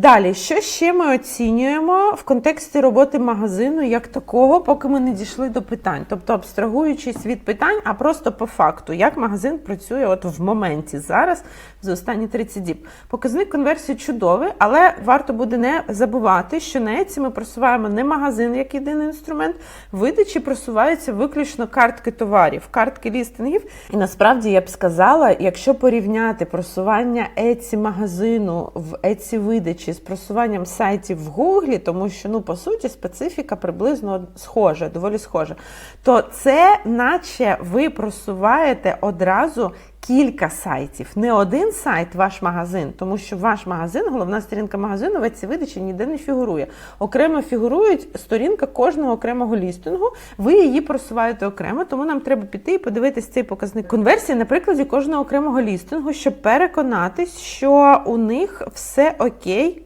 Далі, що ще ми оцінюємо в контексті роботи магазину як такого, поки ми не дійшли до питань, тобто абстрагуючись від питань, а просто по факту, як магазин працює от в моменті зараз за останні 30 діб. Показник конверсії чудовий, але варто буде не забувати, що на Etsy ми просуваємо не магазин як єдиний інструмент. Видачі просуваються виключно картки товарів, картки лістингів. І насправді я б сказала, якщо порівняти просування Etsy магазину в Etsy видачі з просуванням сайтів в Гуглі, тому що ну по суті специфіка приблизно схожа, доволі схожа, то це наче ви просуваєте одразу. Кілька сайтів, не один сайт, ваш магазин, тому що ваш магазин, головна сторінка магазину в ці видачі ніде не фігурує. Окремо фігурують сторінка кожного окремого лістингу. Ви її просуваєте окремо, тому нам треба піти і подивитись цей показник конверсії на прикладі кожного окремого лістингу, щоб переконатись, що у них все окей